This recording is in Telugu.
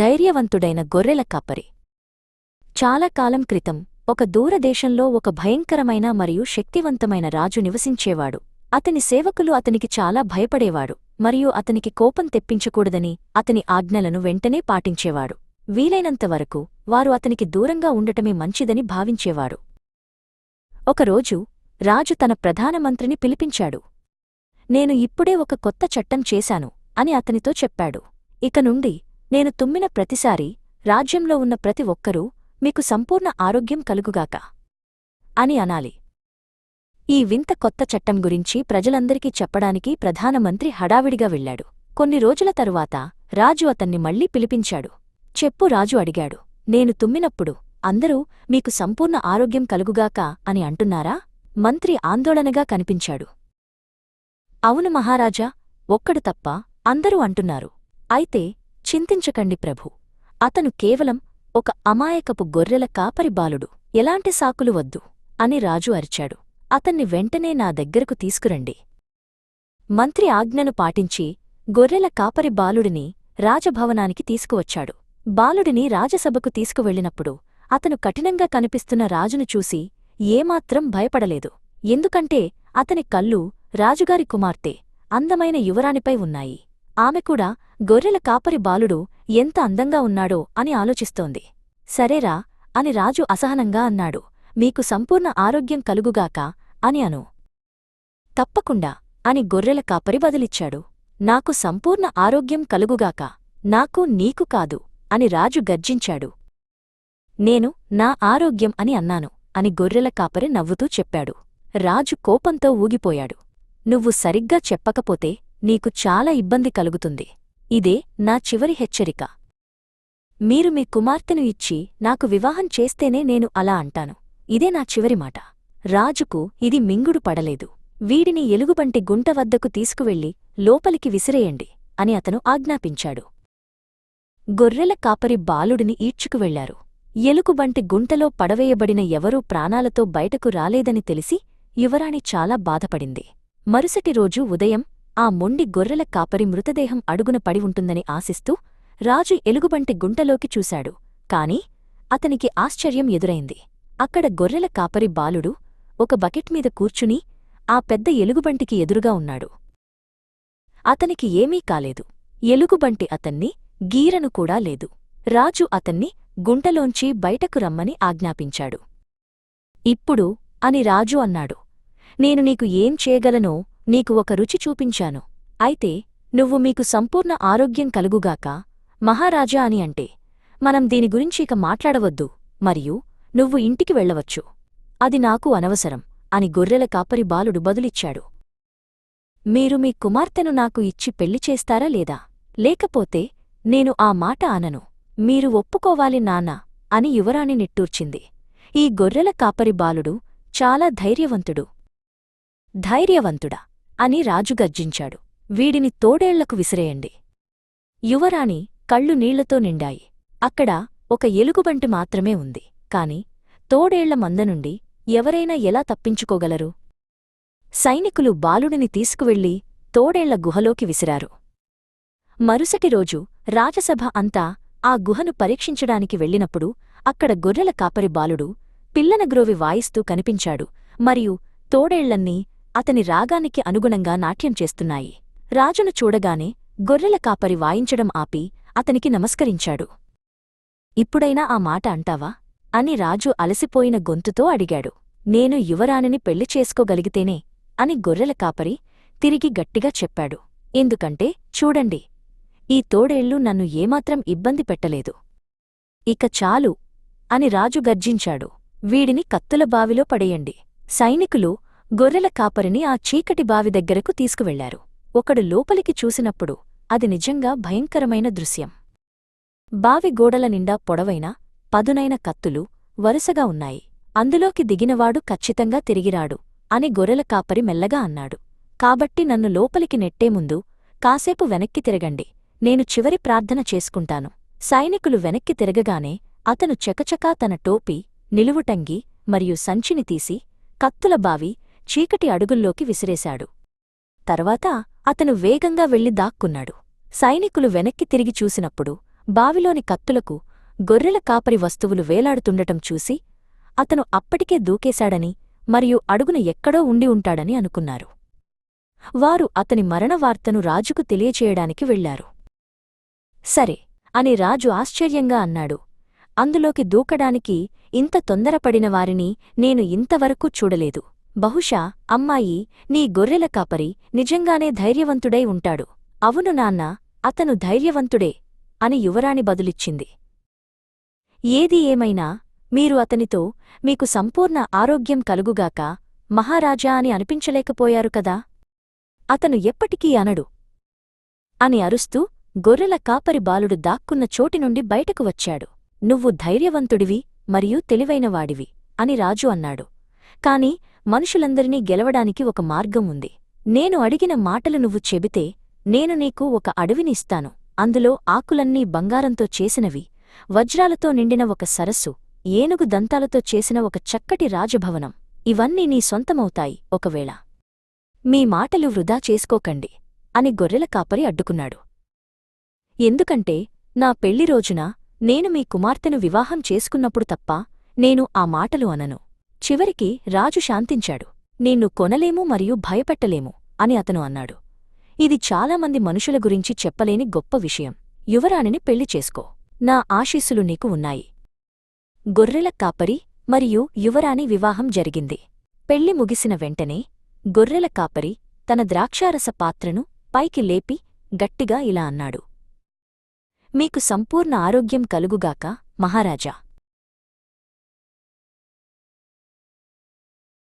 ధైర్యవంతుడైన గొర్రెల కాపరి. చాలా కాలం క్రితం ఒక దూరదేశంలో ఒక భయంకరమైన మరియు శక్తివంతమైన రాజు నివసించేవాడు. అతని సేవకులు అతనికి చాలా భయపడేవాడు మరియు అతనికి కోపం తెప్పించకూడదని అతని ఆజ్ఞలను వెంటనే పాటించేవాడు. వీలైనంతవరకు వారు అతనికి దూరంగా ఉండటమే మంచిదని భావించేవాడు ఒకరోజు రాజు తన ప్రధానమంత్రిని పిలిపించాడు. నేను ఇప్పుడే ఒక కొత్త చట్టం చేశాను అని అతనితో చెప్పాడు. ఇక నుండి నేను తుమ్మిన ప్రతిసారీ రాజ్యంలో ఉన్న ప్రతి ఒక్కరూ మీకు సంపూర్ణ ఆరోగ్యం కలుగుగాక అని అనాలి. ఈ వింత కొత్త చట్టం గురించి ప్రజలందరికీ చెప్పడానికి ప్రధానమంత్రి హడావిడిగా వెళ్ళాడు. కొన్ని రోజుల తరువాత రాజు అతన్ని మళ్ళీ పిలిపించాడు. చెప్పు రాజు అడిగాడు. నేను తుమ్మినప్పుడు అందరూ మీకు సంపూర్ణ ఆరోగ్యం కలుగుగాక అని అంటున్నారా? మంత్రి ఆందోళనగా కనిపించాడు. అవును మహారాజా ఒక్కడు తప్ప అందరూ అంటున్నారు. అయితే చింతించకండి ప్రభు. అతను కేవలం ఒక అమాయకపు గొర్రెల కాపరి బాలుడు. ఎలాంటి సాకులు వద్దు అని రాజు అరిచాడు. అతన్ని వెంటనే నా దగ్గరకు తీసుకురండి. మంత్రి ఆజ్ఞను పాటించి గొర్రెల కాపరి బాలుడిని రాజభవనానికి తీసుకువచ్చాడు. బాలుడిని రాజసభకు తీసుకువెళ్ళినప్పుడు అతను కఠినంగా కనిపిస్తున్న రాజును చూసి ఏమాత్రం భయపడలేదు. ఎందుకంటే అతని కళ్ళు రాజుగారి కుమార్తె అందమైన యువరాణిపై ఉన్నాయి. ఆమె కూడా గొర్రెల కాపరి బాలుడు ఎంత అందంగా ఉన్నాడో అని ఆలోచిస్తోంది. సరేరా అని రాజు అసహనంగా అన్నాడు. మీకు సంపూర్ణ ఆరోగ్యం కలుగుగాక అని అను. తప్పకుండా అని గొర్రెల కాపరి బదిలిచ్చాడు. నాకు సంపూర్ణ ఆరోగ్యం కలుగుగాక నాకు నీకు కాదు అని రాజు గర్జించాడు. నేను నా ఆరోగ్యం అని అన్నాను అని గొర్రెల కాపరి నవ్వుతూ చెప్పాడు. రాజు కోపంతో ఊగిపోయాడు. నువ్వు సరిగ్గా చెప్పకపోతే నీకు చాలా ఇబ్బంది కలుగుతుంది. ఇదే నా చివరి హెచ్చరిక. మీరు మీ కుమార్తెను ఇచ్చి నాకు వివాహం చేస్తేనే నేను అలా అంటాను. ఇదే నా చివరి మాట. రాజుకు ఇది మింగుడు పడలేదు. వీడిని ఎలుగుబంటి గుంట వద్దకు తీసుకువెళ్ళి లోపలికి విసిరేయండి అని అతను ఆజ్ఞాపించాడు. గొర్రెల కాపరి బాలుడిని ఈడ్చుకువెళ్ళారు ఎలుగుబంటి గుంటలో పడవేయబడిన ఎవరూ ప్రాణాలతో బయటకు రాలేదని తెలిసి యువరాణి చాలా బాధపడింది. మరుసటి రోజు ఉదయం ఆ మొండి గొర్రెల కాపరి మృతదేహం అడుగున పడి ఉంటుందని ఆశిస్తూ రాజు ఎలుగుబంటి గుంటలోకి చూశాడు. కాని అతనికి ఆశ్చర్యం ఎదురైంది. అక్కడ గొర్రెల కాపరి బాలుడు ఒక బకెట్ మీద కూర్చుని ఆ పెద్ద ఎలుగుబంటికి ఎదురుగా ఉన్నాడు. అతనికి ఏమీ కాలేదు. ఎలుగుబంటి అతన్ని గీరను కూడా లేదు. రాజు అతన్ని గుంటలోంచి బయటకు రమ్మని ఆజ్ఞాపించాడు. ఇప్పుడు అని రాజు అన్నాడు. నేను నీకు ఏం చేయగలనో నీకు ఒక రుచి చూపించాను. అయితే నువ్వు మీకు సంపూర్ణ ఆరోగ్యం కలుగుగాక మహారాజా అని అంటే మనం దీని గురించి ఇక మాట్లాడవద్దు మరియు నువ్వు ఇంటికి వెళ్ళవచ్చు. అది నాకు అనవసరం అని గొర్రెల కాపరి బాలుడు బదులిచ్చాడు. మీరు మీ కుమార్తెను నాకు ఇచ్చి పెళ్ళి చేస్తారా లేదా? లేకపోతే నేను ఆ మాట అనను. మీరు ఒప్పుకోవాలి నాన్నా అని యువరాణి నిట్టూర్చింది. ఈ గొర్రెల కాపరి బాలుడు చాలా ధైర్యవంతుడు. ధైర్యవంతుడా? అని రాజు గర్జించాడు. వీడిని తోడేళ్ళకు విసిరేయండి. యువరాణి కళ్ళు నీళ్ళతో నిండాయి. అక్కడ ఒక ఎలుగుబంటి మాత్రమే ఉంది. కాని తోడేళ్ళ మంద నుండి ఎవరైనా ఎలా తప్పించుకోగలరు? సైనికులు బాలుడిని తీసుకువెళ్ళి తోడేళ్ళ గుహలోకి విసిరారు. మరుసటి రోజు రాజసభ అంతా ఆ గుహను పరీక్షించడానికి వెళ్ళినప్పుడు అక్కడ గొర్రెల కాపరి బాలుడు పిల్లనగ్రోవి వాయిస్తూ కనిపించాడు. మరియు తోడేళ్ళన్నీ అతని రాగానికి అనుగుణంగా నాట్యం చేస్తున్నాయి. రాజును చూడగానే గొర్రెల కాపరి వాయించడం ఆపి అతనికి నమస్కరించాడు. ఇప్పుడైనా ఆ మాట అంటావా? అని రాజు అలసిపోయిన గొంతుతో అడిగాడు. నేను యువరాణిని పెళ్ళి చేసుకోగలిగితేనే అని గొర్రెల కాపరి తిరిగి గట్టిగా చెప్పాడు. ఎందుకంటే చూడండి ఈ తోడేళ్ళు నన్ను ఏమాత్రం ఇబ్బంది పెట్టలేదు. ఇక చాలు అని రాజు గర్జించాడు. వీడిని కత్తుల బావిలో పడేయండి. సైనికులు గొర్రెల కాపరిని ఆ చీకటి బావి దగ్గరకు తీసుకువెళ్ళారు. ఒకడు లోపలికి చూసినప్పుడు అది నిజంగా భయంకరమైన దృశ్యం. బావి గోడల నిండా పొడవైన పదునైన కత్తులు వరుసగా ఉన్నాయి. అందులోకి దిగినవాడు ఖచ్చితంగా తిరిగిరాడు అని గొర్రెల కాపరి మెల్లగా అన్నాడు. కాబట్టి నన్ను లోపలికి నెట్టే ముందు కాసేపు వెనక్కి తిరగండి. నేను చివరి ప్రార్థన చేసుకుంటాను. సైనికులు వెనక్కి తిరగగానే అతను చకచకా తన టోపీ నిలువుటంగి మరియు సంచిని తీసి కత్తుల బావి చీకటి అడుగుల్లోకి విసిరేశాడు. తర్వాత అతను వేగంగా వెళ్ళి దాక్కున్నాడు. సైనికులు వెనక్కి తిరిగి చూసినప్పుడు బావిలోని కత్తులకు గొర్రెల కాపరి వస్తువులు వేలాడుతుండటం చూసి అతను అప్పటికే దూకేశాడని మరియు అడుగున ఎక్కడో ఉండి ఉంటాడని అనుకున్నారు. వారు అతని మరణవార్తను రాజుకు తెలియచేయడానికి వెళ్ళారు సరే అని రాజు ఆశ్చర్యంగా అన్నాడు. అందులోకి దూకడానికి ఇంత తొందరపడిన వారిని నేను ఇంతవరకు చూడలేదు. బహుశా అమ్మాయి నీ గొర్రెల కాపరి నిజంగానే ధైర్యవంతుడై ఉంటాడు. అవును నాన్న అతను ధైర్యవంతుడే అని యువరాణి బదులిచ్చింది. ఏది ఏమైనా మీరు అతనితో మీకు సంపూర్ణ ఆరోగ్యం కలుగుగాక మహారాజా అని అనిపించలేకపోయారు కదా? అతను ఎప్పటికీ అనడు. అని అరుస్తూ గొర్రెల కాపరి బాలుడు దాక్కున్న చోటి నుండి బయటకు వచ్చాడు. నువ్వు ధైర్యవంతుడివి మరియు తెలివైనవాడివి అని రాజు అన్నాడు. కాని మనుషులందరినీ గెలవడానికి ఒక మార్గం ఉంది. నేను అడిగిన మాటలు నువ్వు చెబితే నేను నీకు ఒక అడవినిస్తాను అందులో ఆకులన్నీ బంగారంతో చేసినవి వజ్రాలతో నిండిన ఒక సరస్సు ఏనుగు దంతాలతో చేసిన ఒక చక్కటి రాజభవనం. ఇవన్నీ నీ సొంతమవుతాయి. ఒకవేళ మీ మాటలు వృధా చేసుకోకండి అని గొర్రెల కాపరి అడ్డుకున్నాడు. ఎందుకంటే నా పెళ్ళి రోజున నేను మీ కుమార్తెను వివాహం చేసుకున్నప్పుడు తప్ప నేను ఆ మాటలు అనను. చివరికి రాజు శాంతించాడు. నిన్ను కొనలేము మరియు భయపెట్టలేము అని అతను అన్నాడు. ఇది చాలామంది మనుషుల గురించి చెప్పలేని గొప్ప విషయం. యువరాణిని పెళ్ళి చేసుకో. నా ఆశీస్సులు నీకు ఉన్నాయి. గొర్రెల కాపరి మరియు యువరాణి వివాహం జరిగింది. పెళ్ళి ముగిసిన వెంటనే గొర్రెల కాపరి తన ద్రాక్షారస పాత్రను పైకి లేపి గట్టిగా ఇలా అన్నాడు. మీకు సంపూర్ణ ఆరోగ్యం కలుగుగాక మహారాజా.